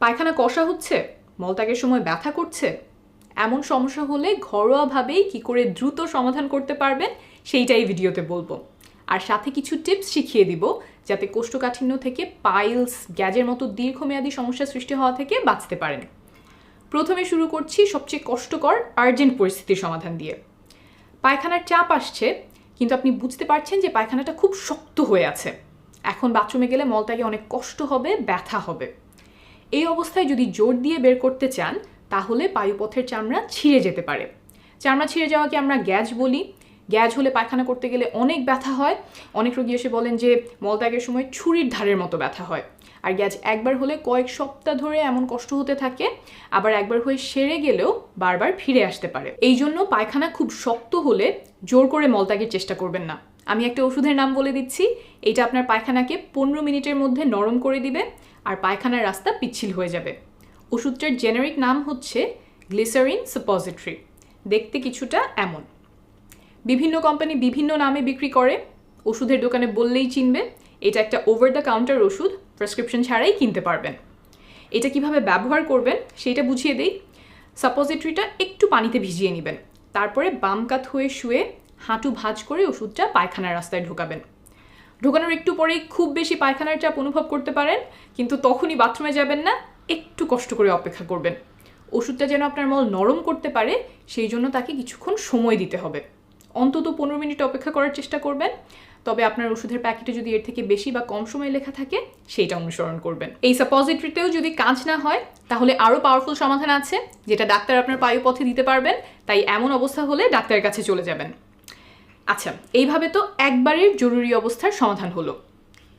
পায়খানা কষা হচ্ছে, মলত্যাগের সময় ব্যথা করছে, এমন সমস্যা হলে ঘরোয়াভাবেই কি করে দ্রুত সমাধান করতে পারবেন সেইটাই ভিডিওতে বলব। আর সাথে কিছু টিপস শিখিয়ে দিব, যাতে কোষ্ঠকাঠিন্য থেকে পাইলস, গ্যাজের মতো দীর্ঘমেয়াদী সমস্যা সৃষ্টি হওয়া থেকে বাঁচতে পারেন। প্রথমে শুরু করছি সবচেয়ে কষ্টকর, আর্জেন্ট পরিস্থিতির সমাধান দিয়ে। পায়খানার চাপ আসছে, কিন্তু আপনি বুঝতে পারছেন যে পায়খানাটা খুব শক্ত হয়ে আছে। এখন বাথরুমে গেলে মলত্যাগে অনেক কষ্ট হবে, ব্যথা হবে। এই অবস্থায় যদি জোর দিয়ে বের করতে চান, তাহলে পায়ুপথের চামড়া ছিঁড়ে যেতে পারে। চামড়া ছিঁড়ে যাওয়াকে আমরা গ্যাজ বলি। গ্যাজ হলে পায়খানা করতে গেলে অনেক ব্যথা হয়। অনেক রোগী এসে বলেন যে, মলত্যাগের সময় ছুরির ধারের মতো ব্যথা হয়। আর গ্যাজ একবার হলে কয়েক সপ্তাহ ধরে এমন কষ্ট হতে থাকে, আবার একবার হয়ে সেরে গেলেও বারবার ফিরে আসতে পারে। এই জন্য পায়খানা খুব শক্ত হলে জোর করে মলত্যাগের চেষ্টা করবেন না। আমি একটা ওষুধের নাম বলে দিচ্ছি। এটা আপনার পায়খানাকে পনেরো মিনিটের মধ্যে নরম করে দিবে। আর পায়খানার রাস্তা পিচ্ছিল হয়ে যাবে। ওষুধটার জেনারিক নাম হচ্ছে গ্লিসারিন সাপোজিটরি দেখতে কিছুটা এমন। বিভিন্ন কোম্পানি বিভিন্ন নামে বিক্রি করে। ওষুধের দোকানে বললেই চিনবে, এটা একটা ওভার দ্য কাউন্টার ওষুধ প্রেসক্রিপশন ছাড়াই কিনতে পারবেন। এটা কীভাবে ব্যবহার করবেন সেটা বুঝিয়ে দেই। সাপোজিটরিটা একটু পানিতে ভিজিয়ে নেবেন। তারপরে বাম কাত হয়ে শুয়ে হাঁটু ভাঁজ করে ওষুধটা পায়খানার রাস্তায় ঢোকাবেন। ঢোকানোর একটু পরেই খুব বেশি পায়খানার চাপ অনুভব করতে পারেন, কিন্তু তখনই বাথরুমে যাবেন না, একটু কষ্ট করে অপেক্ষা করবেন। ওষুধটা যেন আপনার মল নরম করতে পারে, সেই জন্য তাকে কিছুক্ষণ সময় দিতে হবে। অন্তত পনেরো মিনিট অপেক্ষা করার চেষ্টা করবেন, তবে আপনার ওষুধের প্যাকেটে যদি এর থেকে বেশি বা কম সময় লেখা থাকে, সেইটা অনুসরণ করবেন। এই সাপোজিটরিতেও যদি কাজ না হয়, তাহলে আরও পাওয়ারফুল সমাধান আছে, যেটা ডাক্তার আপনার পায়ুপথে দিতে পারবেন, তাই এমন অবস্থা হলে ডাক্তারের কাছে চলে যাবেন। আচ্ছা এইভাবে তো একবারের জরুরি অবস্থার সমাধান হলো।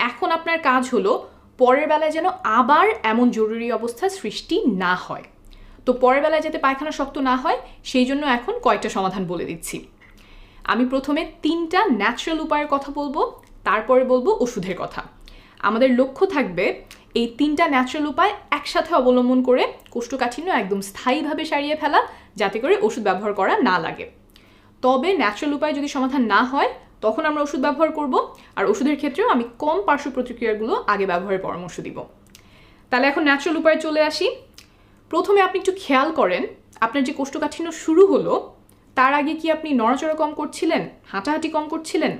এখন আপনার কাজ হলো পরের বেলায় যেন আবার এমন জরুরি অবস্থার সৃষ্টি না হয়। তো পরের বেলায় যাতে পায়খানা শক্ত না হয়, সেই জন্য এখন কয়েকটা সমাধান বলে দিচ্ছি। আমি প্রথমে তিনটা ন্যাচারাল উপায়ের কথা বলব, তারপরে বলব ওষুধের কথা। আমাদের লক্ষ্য থাকবে এই তিনটা ন্যাচারাল উপায় একসাথে অবলম্বন করে কোষ্ঠকাঠিন্য একদম স্থায়ীভাবে সারিয়ে ফেলা, যাতে করে ওষুধ ব্যবহার করা না লাগে। তবে ন্যাচারাল উপায় যদি সমাধান না হয়, তখন আমরা ওষুধ ব্যবহার করব। আর ওষুধের ক্ষেত্রেও আমি কম পার্শ্ব প্রতিক্রিয়াগুলো আগে ব্যবহারের পরামর্শ দিব। তাহলে এখন ন্যাচারাল উপায়ে চলে আসি। প্রথমে আপনি একটু খেয়াল করেন, আপনার যে কোষ্ঠকাঠিন্য শুরু হলো, তার আগে কি আপনি নড়াচড়া কম করছিলেন, হাঁটাহাঁটি কম করছিলেন?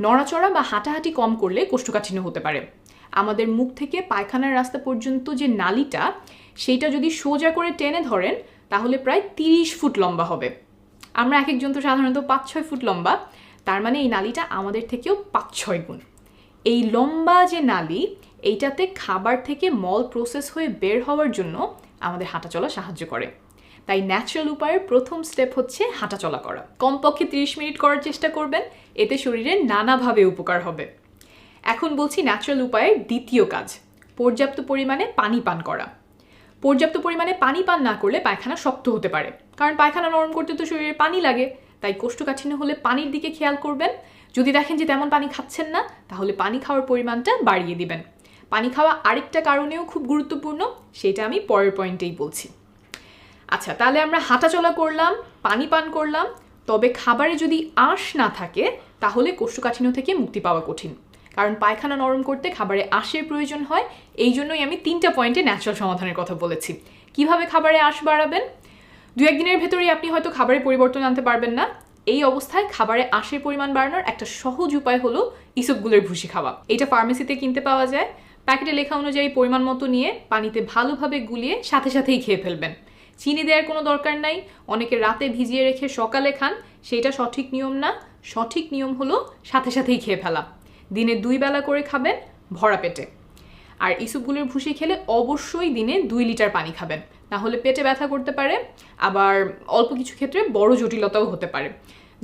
নড়াচড়া বা হাঁটাহাঁটি কম করলে কোষ্ঠকাঠিন্য হতে পারে। আমাদের মুখ থেকে পায়খানার রাস্তা পর্যন্ত যে নালিটা সেইটা যদি সোজা করে টেনে ধরেন, তাহলে প্রায় তিরিশ ফুট লম্বা হবে। আমরা এক একজন তো সাধারণত পাঁচ ছয় ফুট লম্বা। তার মানে এই নালিটা আমাদের থেকেও পাঁচ ছয় গুণ। এই লম্বা যে নালি, এইটাতে খাবার থেকে মল প্রসেস হয়ে বের হওয়ার জন্য আমাদের হাঁটাচলা সাহায্য করে। তাই ন্যাচারাল উপায়ের প্রথম স্টেপ হচ্ছে হাঁটাচলা করা। কমপক্ষে 30 মিনিট করার চেষ্টা করবেন, এতে শরীরে নানাভাবে উপকার হবে। এখন বলছি ন্যাচারাল উপায়ের দ্বিতীয় কাজ, পর্যাপ্ত পরিমাণে পানি পান করা। পর্যাপ্ত পরিমাণে পানি পান না করলে পায়খানা শক্ত হতে পারে। কারণ পায়খানা নরম করতে তো শরীরে পানি লাগে। তাই কোষ্ঠকাঠিন্য হলে পানির দিকে খেয়াল করবেন। যদি দেখেন যে তেমন পানি খাচ্ছেন না, তাহলে পানি খাওয়ার পরিমাণটা বাড়িয়ে দিবেন। পানি খাওয়া আরেকটা কারণেও খুব গুরুত্বপূর্ণ, সেটা আমি পরের পয়েন্টেই বলছি। আচ্ছা তাহলে আমরা হাঁটাচলা করলাম, পানি পান করলাম। তবে খাবারে যদি আঁশ না থাকে, তাহলে কোষ্ঠকাঠিন্য থেকে মুক্তি পাওয়া কঠিন। কারণ পায়খানা নরম করতে খাবারে আঁশের প্রয়োজন হয়। এই জন্যই আমি তিনটা পয়েন্টে ন্যাচারাল সমাধানের কথা বলেছি। কীভাবে খাবারে আঁশ বাড়াবেন? দু একদিনের ভেতরেই আপনি হয়তো খাবারে পরিবর্তন আনতে পারবেন না। এই অবস্থায় খাবারে আঁশের পরিমাণ বাড়ানোর একটা সহজ উপায় হলো ইসবগুলের ভুসি খাওয়া। এটা ফার্মেসিতে কিনতে পাওয়া যায়। প্যাকেটে লেখা অনুযায়ী পরিমাণ মতো নিয়ে পানিতে ভালোভাবে গুলিয়ে সাথে সাথেই খেয়ে ফেলবেন। চিনি দেওয়ার কোনো দরকার নাই। অনেকে রাতে ভিজিয়ে রেখে সকালে খান, সেটা সঠিক নিয়ম না। সঠিক নিয়ম হলো সাথে সাথেই খেয়ে ফেলা। দিনে দুই বেলা করে খাবেন ভরা পেটে। আর ইসুপগুলির ভুসি খেলে অবশ্যই দিনে দুই লিটার পানি খাবেন। না হলে পেটে ব্যথা করতে পারে, আবার অল্প কিছু ক্ষেত্রে বড় জটিলতাও হতে পারে।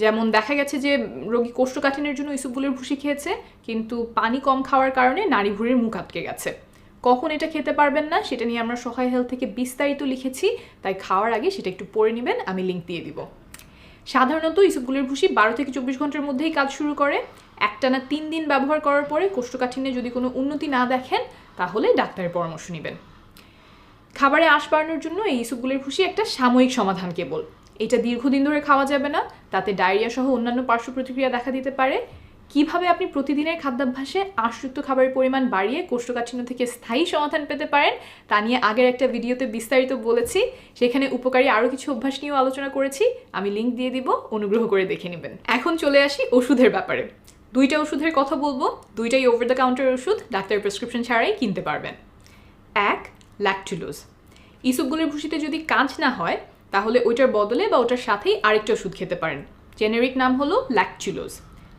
যেমন দেখা গেছে যে রোগী কোষ্ঠকাঠিন্যের জন্য ইসুপগুলির ভুসি খেয়েছে, কিন্তু পানি কম খাওয়ার কারণে নারী ভুঁড়ির মুখ আটকে গেছে। কখন এটা খেতে পারবেন না, সেটা নিয়ে আমরা সহায় হেলথ থেকে বিস্তারিত লিখেছি, তাই খাওয়ার আগে সেটা একটু পড়ে নেবেন, আমি লিঙ্ক দিয়ে দিব। সাধারণত ইসুপগুলির ভুসি বারো থেকে চব্বিশ ঘণ্টার মধ্যেই কাজ শুরু করে। একটানা তিন দিন ব্যবহার করার পরে কোষ্ঠকাঠিন্যে যদি কোনো উন্নতি না দেখেন, তাহলে ডাক্তারের পরামর্শ নেবেন। খাবারে আশ বাড়ানোর জন্য এই ইসুপগুলির ভুসি একটা সাময়িক সমাধান কেবল। এটা দীর্ঘদিন ধরে খাওয়া যাবে না, তাতে ডায়রিয়া সহ অন্যান্য পার্শ্ব প্রতিক্রিয়া দেখা দিতে পারে। কীভাবে আপনি প্রতিদিনের খাদ্যাভ্যাসে আশযুক্ত খাবারের পরিমাণ বাড়িয়ে কোষ্ঠকাঠিন্য থেকে স্থায়ী সমাধান পেতে পারেন, তা নিয়ে আগের একটা ভিডিওতে বিস্তারিত বলেছি। সেখানে উপকারী আরও কিছু অভ্যাস নিয়েও আলোচনা করেছি। আমি লিঙ্ক দিয়ে দিব, অনুগ্রহ করে দেখে নেবেন। এখন চলে আসি ওষুধের ব্যাপারে। দুইটা ওষুধের কথা বলব, দুইটাই ওভার দ্য কাউন্টার ওষুধ, ডাক্তারের প্রেসক্রিপশন ছাড়াই কিনতে পারবেন। এক ল্যাকটুলোজ ইসবগুলির ভুষিতে যদি কাজ না হয়, তাহলে ওইটার বদলে বা ওটার সাথেই আরেকটা ওষুধ খেতে পারেন। জেনেরিক নাম হলো ল্যাকচুলোজ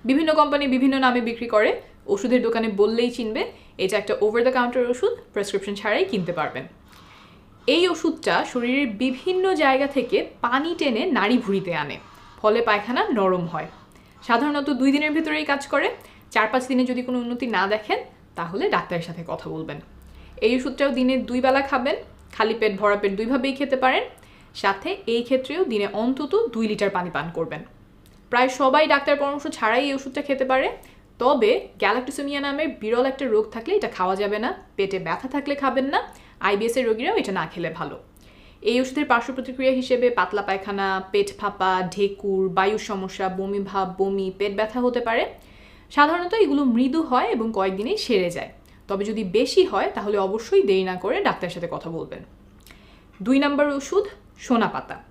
বিভিন্ন কোম্পানি বিভিন্ন নামে বিক্রি করে, ওষুধের দোকানে বললেই চিনবে, এটা একটা ওভার দ্য কাউন্টার ওষুধ প্রেসক্রিপশন ছাড়াই কিনতে পারবেন। এই ওষুধটা শরীরের বিভিন্ন জায়গা থেকে পানি টেনে নাড়ি ভুঁড়িতে আনে, ফলে পায়খানা নরম হয়। সাধারণত দুই দিনের ভেতরেই কাজ করে, চার পাঁচ দিনে যদি কোনো উন্নতি না দেখেন, তাহলে ডাক্তারের সাথে কথা বলবেন। এই ওষুধটাও দিনে দুই বেলা খাবেন, খালি পেট ভরা পেট দুইভাবেই খেতে পারেন। সাথে এই ক্ষেত্রেও দিনে অন্তত দুই লিটার পানি পান করবেন। প্রায় সবাই ডাক্তার পরামর্শ ছাড়াই এই ওষুধটা খেতে পারে। তবে গ্যালাক্টোসোমিয়া নামের বিরল একটা রোগ থাকলে এটা খাওয়া যাবে না, পেটে ব্যথা থাকলে খাবেন না আইবিএস এর রোগীরাও এটা না খেলে ভালো। এই ওষুধের পার্শ্ব প্রতিক্রিয়া হিসেবে পাতলা পায়খানা, পেট ফাঁপা, ঢেকুর, বায়ুর সমস্যা, বমি ভাব, বমি, পেট ব্যথা হতে পারে। সাধারণত এগুলো মৃদু হয় এবং কয়েকদিনেই সেরে যায়। তবে যদি বেশি হয়, তাহলে অবশ্যই দেরি না করে ডাক্তারের সাথে কথা বলবেন। দুই নম্বর ওষুধ, সোনা পাতা।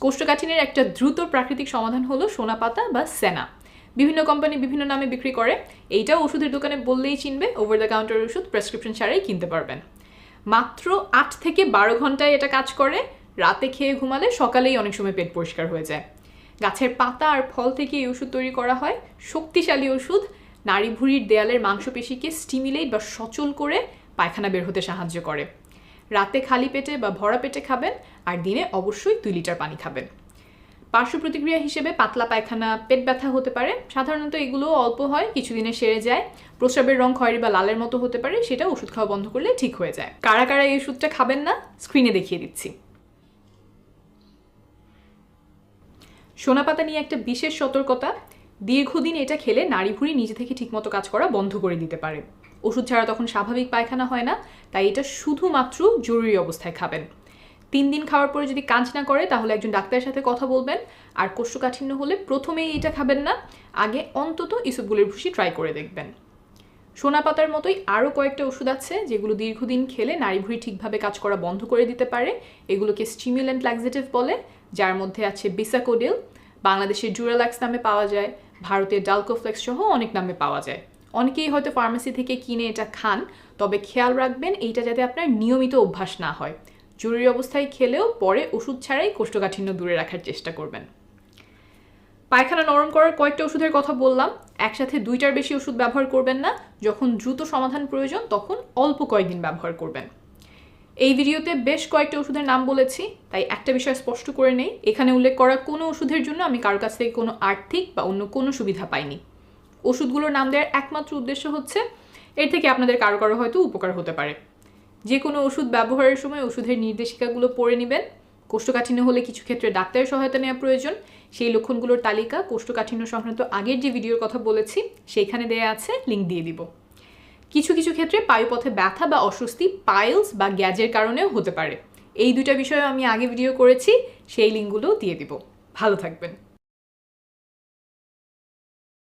কোষ্ঠকাঠিন্যের একটা দ্রুত প্রাকৃতিক সমাধান হলো সোনা পাতা বা সেনা। বিভিন্ন কোম্পানি বিভিন্ন নামে বিক্রি করে। এইটাও ওষুধের দোকানে বললেই চিনবে ওভার দ্য কাউন্টার ওষুধ প্রেসক্রিপশন ছাড়াই কিনতে পারবেন। মাত্র আট থেকে বারো ঘন্টায় এটা কাজ করে। রাতে খেয়ে ঘুমালে সকালেই অনেক সময় পেট পরিষ্কার হয়ে যায়। গাছের পাতা আর ফল থেকে এই ওষুধ তৈরি করা হয়। শক্তিশালী ওষুধ নাড়ি ভুঁড়ির দেয়ালের মাংসপেশিকে স্টিমিলেট বা সচল করে পায়খানা বের হতে সাহায্য করে। রাতে খালি পেটে বা ভরা পেটে খাবেন আর দিনে অবশ্যই দুই লিটার পানি খাবেন। পার্শ্ব প্রতিক্রিয়া হিসেবে পাতলা পায়খানা, পেট ব্যথা হতে পারে। সাধারণত এগুলো অল্প হয়, কিছুদিনে সেরে যায়। প্রস্রাবের রং খয়েরি বা লালের মতো হতে পারে, সেটা ওষুধ খাওয়া বন্ধ করলে ঠিক হয়ে যায়। কারা কারা এই ওষুধটা খাবেন না, স্ক্রিনে দেখিয়ে দিচ্ছি। সোনাপাতা নিয়ে একটা বিশেষ সতর্কতা দীর্ঘদিন এটা খেলে নাড়ি ভুঁড়ি নিজে থেকে ঠিকমতো কাজ করা বন্ধ করে দিতে পারে। ওষুধ ছাড়া তখন স্বাভাবিক পায়খানা হয় না, তাই এটা শুধুমাত্র জরুরি অবস্থায় খাবেন। তিন দিন খাওয়ার পরে যদি কাজ না করে, তাহলে একজন ডাক্তারের সাথে কথা বলবেন। আর কোষ্ঠকাঠিন্য হলে প্রথমেই এটা খাবেন না, আগে অন্তত ইসবগুলির ভুষি ট্রাই করে দেখবেন। সোনা পাতার মতোই আরও কয়েকটা ওষুধ আছে, যেগুলো দীর্ঘদিন খেলে নাড়ি ভুঁড়ি ঠিকভাবে কাজ করা বন্ধ করে দিতে পারে। এগুলোকে স্টিমুলেন্ট ল্যাক্সেটিভ বলে, যার মধ্যে আছে বিসাকোডিল বাংলাদেশের জুরালাক্স নামে পাওয়া যায়, ভারতের ডালকোফ্লেক্স সহ অনেক নামে পাওয়া যায়। অনেকেই হয়তো ফার্মেসি থেকে কিনে এটা খান, তবে খেয়াল রাখবেন এইটা যাতে আপনার নিয়মিত অভ্যাস না হয়। জরুরি অবস্থায় খেলেও পরে ওষুধ ছাড়াই কোষ্ঠকাঠিন্য দূরে রাখার চেষ্টা করবেন। পায়খানা নরম করার কয়েকটা ওষুধের কথা বললাম। একসাথে দুইটার বেশি ওষুধ ব্যবহার করবেন না। যখন দ্রুত সমাধান প্রয়োজন, তখন অল্প কয়েকদিন ব্যবহার করবেন। এই ভিডিওতে বেশ কয়েকটা ওষুধের নাম বলেছি, তাই একটা বিষয় স্পষ্ট করে নেই। এখানে উল্লেখ করা কোনো ওষুধের জন্য আমি কারোর কাছ থেকে কোনো আর্থিক বা অন্য কোনো সুবিধা পাইনি। ওষুধগুলোর নাম দেওয়ার একমাত্র উদ্দেশ্য হচ্ছে, এর থেকে আপনাদের কারও কারও হয়তো উপকার হতে পারে। যে কোনো ওষুধ ব্যবহারের সময় ওষুধের নির্দেশিকাগুলো পড়ে নেবেন। কোষ্ঠকাঠিন্য হলে কিছু ক্ষেত্রে ডাক্তারের সহায়তা নেওয়া প্রয়োজন। সেই লক্ষণগুলোর তালিকা কোষ্ঠকাঠিন্য সংক্রান্ত আগের যে ভিডিওর কথা বলেছি, সেইখানে দেয়া আছে লিঙ্ক দিয়ে দিব। কিছু কিছু ক্ষেত্রে পায়ুপথে ব্যথা বা অস্বস্তি পাইলস বা গ্যাজের কারণেও হতে পারে। এই দুটা বিষয়ে আমি আগে ভিডিও করেছি, সেই লিঙ্কগুলোও দিয়ে দিব। ভালো থাকবেন।